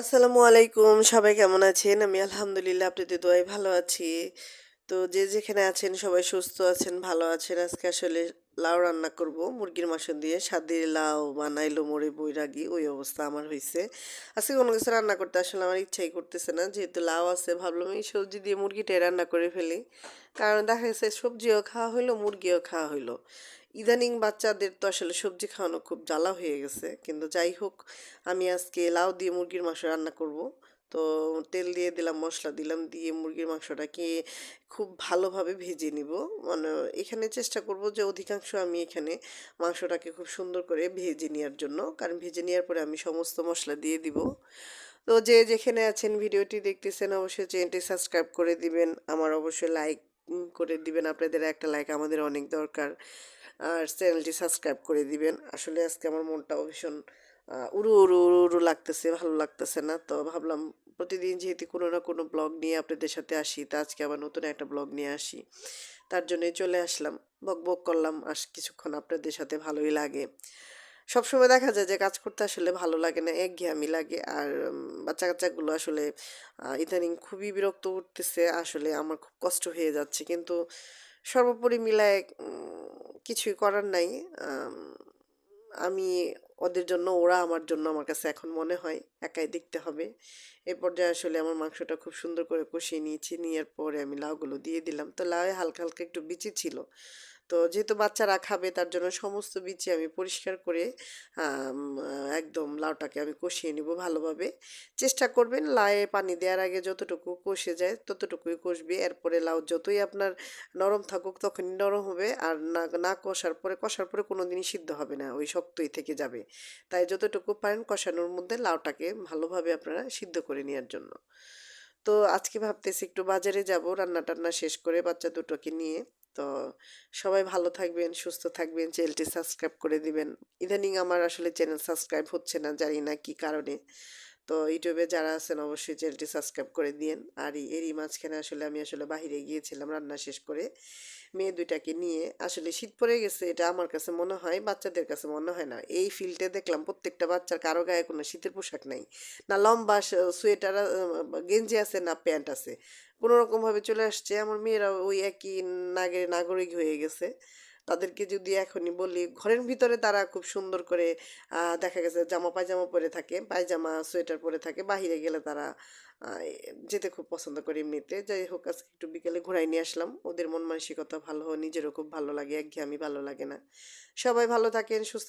আসসালামু আলাইকুম, সবাই কেমন আছেন? আমি আলহামদুলিল্লাহ আপনাদের দোয়াই ভালো আছি। তো যে যেখানে আছেন, সবাই সুস্থ আছেন, ভালো আছেন। আজকে আসলে লাউ রান্না করব, মুরগির মাংস দিয়ে। স্বাদের লাউ বানাইলো মোড়ে বৈরাগী, ওই অবস্থা আমার হয়েছে আজকে কোনো কিছু রান্না করতে আসলে আমার ইচ্ছাই করতেছে না। যেহেতু লাউ আছে, ভাবলাম এই সবজি দিয়ে মুরগিটাই রান্না করে ফেলি। কারণ দেখা গেছে সবজিও খাওয়া হইল, মুরগিও খাওয়া হইল। ইদানিং বাচ্চাদের তো আসলে সবজি খাওয়ানো খুব জ্বালা হয়ে গেছে। কিন্তু যাই হোক, আমি আজকে লাউ দিয়ে মুরগির মাংস রান্না করব। তো তেল দিয়ে দিলাম মশলা দিলাম, দিয়ে মুরগির মাংসটাকে খুব ভালোভাবে ভেজে নিব। মানে এখানে চেষ্টা করব যে অধিকাংশ আমি এখানে মাংসটাকে খুব সুন্দর করে ভেজে নেওয়ার জন্য। কারণ ভেজে নেওয়ার পরে আমি সমস্ত মশলা দিয়ে দিব। তো যে যেখানে আছেন ভিডিওটি দেখতেছেন অবশ্যই চ্যানেলটি সাবস্ক্রাইব করে দিবেন। আমার অবশ্যই লাইক করে দিবেন। আপনাদের একটা লাইক আমাদের অনেক দরকার। আর চ্যানেলটি সাবস্ক্রাইব করে দিবেন। আসলে আজকে আমার মনটাও ভীষণ উড়ু উড়ু উড়ু উড়ু লাগতেছে, ভালো লাগতেছে না। তো ভাবলাম প্রতিদিন যেহেতু কোনো না কোনো ব্লগ নিয়ে আপনাদের সাথে আসি, তা আজকে আবার নতুন একটা ব্লগ নিয়ে আসি। তার জন্যই চলে আসলাম, বক বক করলাম, আস কিছুক্ষণ আপনাদের সাথে ভালোই লাগে। সবসময় দেখা যায় যে কাজ করতে আসলে ভালো লাগে না, একঘেয়েমি লাগে। আর বাচ্চা কাচ্চাগুলো আসলে ইদানিং খুবই বিরক্ত করতেছে, আসলে আমার খুব কষ্ট হয়ে যাচ্ছে। কিন্তু সর্বোপরি মিলায় কিছুই করার নাই। আমি ওদের জন্য, ওরা আমার জন্য আমার কাছে এখন মনে হয় একাই দেখতে হবে। এ পর্যায়ে আসলে আমার মাংসটা খুব সুন্দর করে কষিয়ে নিয়েছি, নেওয়ার পরে আমি লাউগুলো দিয়ে দিলাম। তো লাউয়ে হালকা হালকা একটু বিচি ছিল। তো যেহেতু বাচ্চারা খাবে তার জন্য সমস্ত বিচি আমি পরিষ্কার করে একদম লাউটাকে আমি কষিয়ে নিব ভালোভাবে। চেষ্টা করবেন লায়ে পানি দেওয়ার আগে যতটুকু কষে যায় ততটুকুই কষবে। এরপরে লাউ যতই আপনার নরম থাকুক তখনই নরম হবে। আর না না কষার পরে কষার পরে কোনো দিনই সিদ্ধ হবে না, ওই শক্তই থেকে যাবে। তাই যতটুকু পারেন কষানোর মধ্যে লাউটাকে ভালোভাবে আপনারা সিদ্ধ করে নেওয়ার জন্য। তো আজকে ভাবতেছি একটু বাজারে যাব রান্না টান্না শেষ করে বাচ্চা দুটোকে নিয়ে। তো সবাই ভালো থাকবেন, সুস্থ থাকবেন, চ্যানেলটি সাবস্ক্রাইব করে দিবেন। ইদানিং আমার আসলে চ্যানেল সাবস্ক্রাইব হচ্ছে না, জানি না কি কারণে। তো ইউটিউবে যারা আছেন অবশ্যই চ্যানেলটি সাবস্ক্রাইব করে দিন আর এরই মাঝখানে আসলে আমি আসলে বাইরে গিয়েছিলাম রান্না শেষ করে। মেয়ে দুইটাকে নিয়ে আসলে শীত পড়ে গেছে, এটা আমার কাছে মনে হয়, বাচ্চাদের কাছে মনে হয় না। এই ফিল্ডে দেখলাম প্রত্যেকটা বাচ্চার কারও গায়ে কোনো শীতের পোশাক নাই। না লম্বা সোয়েটার গেঞ্জি আছে, না প্যান্ট আছে। কোনোরকমভাবে চলে আসছে, আমার মেয়েরা ওই একই নাগে নাগরিক হয়ে গেছে। তাদেরকে যদি এখনই বলি, ঘরের ভিতরে তারা খুব সুন্দর করে দেখা গেছে জামা পায়জামা পরে থাকে, পায়জামা, সোয়েটার পরে থাকে, বাহিরে গেলে তারা যেতে খুব পছন্দ করে এমনিতে। যাই হোক, আজকে একটু বিকেলে ঘুরাই নিয়ে আসলাম। ওদের মন মানসিকতা ভালো, নিজেরও খুব ভালো লাগে একঘেয়ে আমি ভালো লাগে না। সবাই ভালো থাকেন, সুস্থ